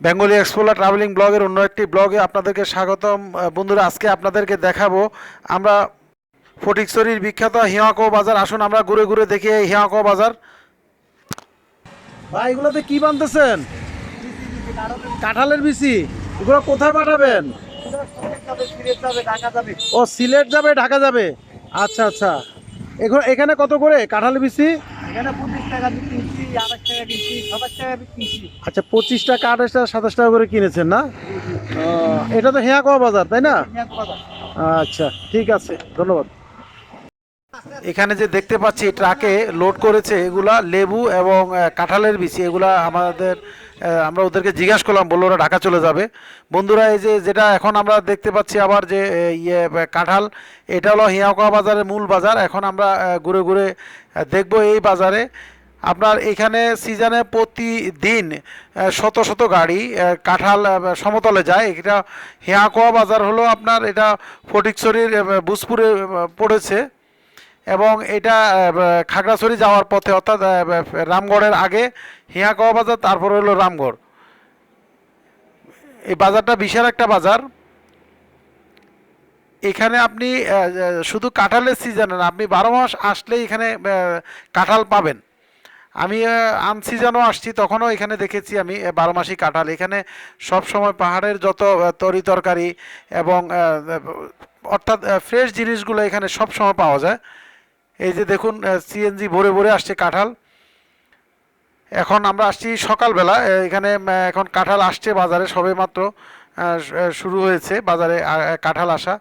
Bengali explorer travelling ব্লগের অন্য একটি ব্লগে আপনাদেরকে স্বাগতম। বন্ধুরা, আজকে আপনাদেরকে দেখাবো আমরা ফটিকছড়ির বিখ্যাত হিয়াকো বাজার। আসুন আমরা ঘুরে ঘুরে দেখি এই হিয়াকো বাজার। ভাই, এগুলোতে কি বানতেছেন? কাঁঠালের বিচি। এগুলো কোথায় পাঠাবেন? ও, সিলেট যাবে, ঢাকা যাবে। আচ্ছা আচ্ছা। এখন এখানে কত করে? কাঁঠালের বিচি? আচ্ছা পঁচিশ টাকা সাতাশ টাকা করে কিনেছেন না? এটা তো হিয়াকোয়া বাজার, তাই না? আচ্ছা ঠিক আছে, ধন্যবাদ। এখানে যে দেখতে পাচ্ছি, ট্রাকে লোড করেছে এগুলা লেবু এবং কাঁঠালের বিচি, এগুলা আমাদের আমরা ওদেরকে জিজ্ঞাসা করলাম, বলল ওরা ঢাকা চলে যাবে। বন্ধুরা, এই যে যেটা এখন আমরা দেখতে পাচ্ছি আবার যে ইয়ে কাঁঠাল, এটা হলো হিয়াকোয়া বাজারের মূল বাজার। এখন আমরা ঘুরে ঘুরে দেখব এই বাজারে। আপনার এখানে সিজনে প্রতিদিন শত শত গাড়ি কাঁঠাল সমতলে যায়। এটা হিয়াকোয়া বাজার হলো আপনার এটা ফটিকছড়ির আহ, বুজপুরে পড়েছে। এবং এটা খাগড়াছড়ি যাওয়ার পথে অর্থাৎ রামগড়ের আগে হিয়াকোয়া বাজার তারপর হলো রামগড়। এই বাজারটা বিশাল একটা বাজার। এখানে আপনি শুধু কাঁঠালের সিজনে না আপনি বারো মাস আসলেই এখানে কাঁঠাল পাবেন। আমি আনসিজনও আসছি, তখনও এখানে দেখেছি আমি বারো মাসি কাঁঠাল। এখানে সব সময় পাহাড়ের যত তরি তরকারি এবং অর্থাৎ ফ্রেশ জিনিসগুলো এখানে সব সময় পাওয়া যায়। এই যে দেখুন সিএনজি ভরে ভরে আসছে কাঁঠাল। এখন আমরা আসছি সকালবেলা এখানে এখন কাঁঠাল আসছে বাজারে সবে মাত্র শুরু হয়েছে বাজারে কাঁঠাল আসা।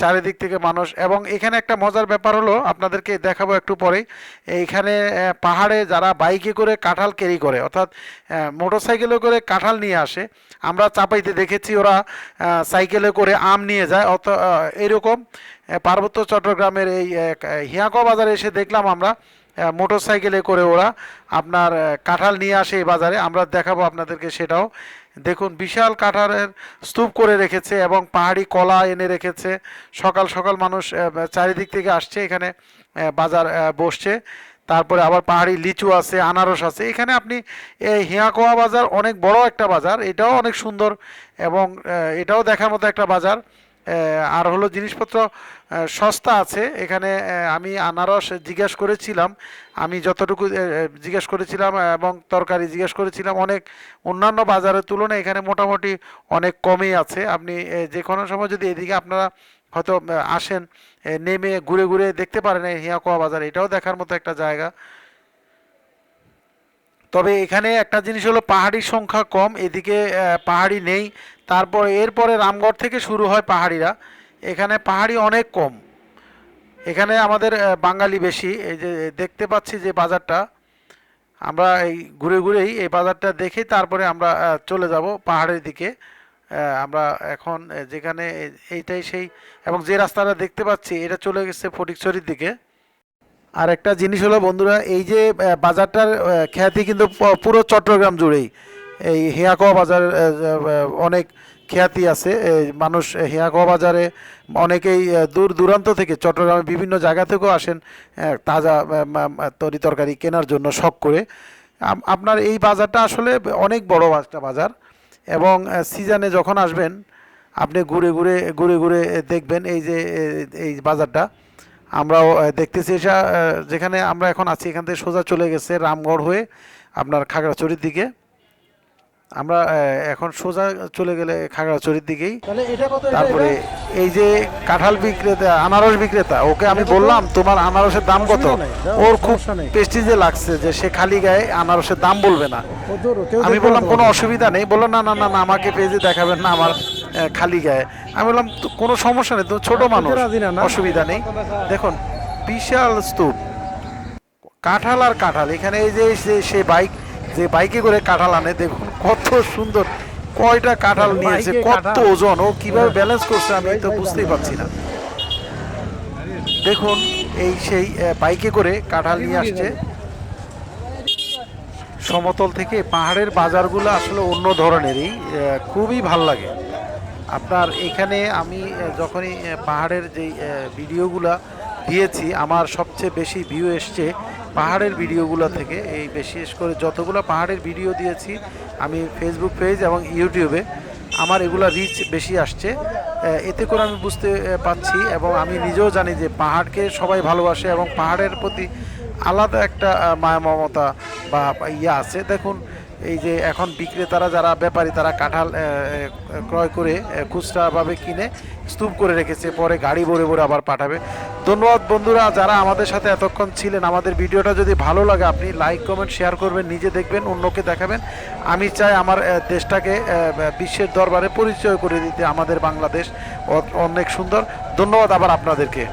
চারিদিক থেকে মানুষ। এবং এখানে একটা মজার ব্যাপার হলো, আপনাদেরকে দেখাবো একটু পরেই। এইখানে পাহাড়ে যারা বাইকে করে কাঁঠাল ক্যারি করে, অর্থাৎ মোটর সাইকেলে করে কাঁঠাল নিয়ে আসে, আমরা চাপাইতে দেখেছি ওরা সাইকেলে করে আম নিয়ে যায়। অত এরকম পার্বত্য চট্টগ্রামের এই হিয়াকো বাজারে এসে দেখলাম আমরা মোটর সাইকেলে করে ওরা আপনার কাঁঠাল নিয়ে আসে এই বাজারে। আমরা দেখাবো আপনাদেরকে সেটাও। দেখুন, বিশাল কাঠারের স্তূপ করে রেখেছে এবং পাহাড়ি কলা এনে রেখেছে। সকাল সকাল মানুষ চারিদিক থেকে আসছে, এখানে বাজার বসছে। তারপরে আবার পাহাড়ি লিচু আছে, আনারস আছে। এখানে আপনি এই হিয়াকোয়া বাজার অনেক বড় একটা বাজার। এটাও অনেক সুন্দর এবং এটাও দেখার মতো একটা বাজার। আর হলো জিনিসপত্র সস্তা আছে। এখানে আমি আনারস জিজ্ঞেস করেছিলাম। আমি যতটুকু জিজ্ঞেস করেছিলাম এবং তরকারি জিজ্ঞেস করেছিলাম, অনেক অন্যান্য বাজারের তুলনায় এখানে মোটামুটি অনেক কমই আছে। আপনি যে কোনো সময় যদি এদিকে আপনারা হয়তো আসেন নেমে ঘুরে ঘুরে দেখতে পারেন হিয়াকোয়া বাজার, এটাও দেখার মতো একটা জায়গা। তবে এখানে একটা জিনিস হলো পাহাড়ির সংখ্যা কম, এদিকে পাহাড়ি নেই। তারপর, এরপরে রামগড় থেকে শুরু হয় পাহাড়িরা। এখানে পাহাড়ি অনেক কম। এখানে আমাদের বাঙালি বেশি। এই যে, দেখতে পাচ্ছি যে বাজারটা, আমরা এই ঘুরে ঘুরেই এই বাজারটা দেখে তারপরে আমরা চলে যাব পাহাড়ের দিকে। আমরা এখন যেখানে এইটাই সেই, এবং যে রাস্তাটা দেখতে পাচ্ছি, এটা চলে গেছে ফটিকছড়ির দিকে। আর একটা জিনিস হলো বন্ধুরা, এই যে বাজারটার খ্যাতি কিন্তু পুরো চট্টগ্রাম জুড়েই। এই হিয়াকোয়া বাজার অনেক খ্যাতি আছে। মানুষ হিয়াকোয়া বাজারে অনেকেই দূর দূরান্ত থেকে চট্টগ্রামের বিভিন্ন জায়গা থেকেও আসেন তাজা তরি তরকারি কেনার জন্য শখ করে। আপনার এই বাজারটা আসলে অনেক বড় একটা বাজার এবং সিজনে যখন আসবেন, আপনি ঘুরে ঘুরে ঘুরে ঘুরে দেখবেন এই যে এই বাজারটা। আমরাও আহ, দেখতেছি এটা যেখানে আমরা এখন আছি এখান থেকে সোজা চলে গেছে রামগড় হয়ে আপনার খাগড়াছড়ির দিকে। আমরা এখন সোজা চলে গেলে খাগড়াছড়ির দিকেই। তারপরে এই যে কাঁঠাল বিক্রেতা আনারস বিক্রেতা ওকে আমি বললাম তোমার আনারসের দাম কত? ওর খুব। পেস্টিজে লাগছে যে সে খালি গায়ে আনারসের দাম বলবে না। আমি বললাম কোনো অসুবিধা নেই। বলল না না না না আমাকে পেজে দেখাবেন না আমার খালি গায়ে। আমি বললাম "তো কোনো সমস্যা নেই তো ছোট মানুষ? অসুবিধা নেই। দেখুন বিশাল স্তূপ। কাঁঠাল আর কাঁঠাল এখানে এই যে সে বাইক যে বাইকে করে কাঁঠাল আনে দেখুন কত সুন্দর কয়টা কাঁঠাল নিয়েছে কত ওজন ও কীভাবে ব্যালেন্স করছে আমি তো বুঝতেই পারছি না। দেখুন এই সেই বাইকে করে কাঁঠাল নিয়ে আসছে। সমতল থেকে পাহাড়ের বাজারগুলো আসলে অন্য ধরনেরই খুবই ভালো লাগে। আপনার এখানে আমি যখনই পাহাড়ের যে ভিডিওগুলো দিয়েছি, আমার সবচেয়ে বেশি ভিউ এসছে পাহাড়ের ভিডিওগুলো থেকে। এই বিশেষ করে যতগুলো পাহাড়ের ভিডিও দিয়েছি, আমি ফেসবুক পেজ এবং ইউটিউবে আমার এগুলা রিচ বেশি আসছে। এতে করে আমি বুঝতে পাচ্ছি এবং আমি নিজেও জানি যে পাহাড়কে সবাই ভালোবাসে এবং পাহাড়ের প্রতি আলাদা একটা মায়া মমতা বা ইয়ে আছে। দেখুন এই যে এখন বিক্রেতারা যারা ব্যাপারী, তারা কাঁঠাল ক্রয় করে খুচরাভাবে কিনে স্তূপ করে রেখেছে। পরে গাড়ি ভরে ভরে আবার পাঠাবে। ধন্যবাদ বন্ধুরা, যারা আমাদের সাথে এতক্ষণ ছিলেন, আমাদের ভিডিওটা যদি ভালো লাগে, আপনি লাইক, কমেন্ট, শেয়ার করবেন, নিজে দেখবেন, অন্যকে দেখাবেন। আমি চাই আমার দেশটাকে বিশ্বের দরবারে পরিচয় করে দিতে আমাদের বাংলাদেশ অনেক সুন্দর। ধন্যবাদ আবার আপনাদেরকে।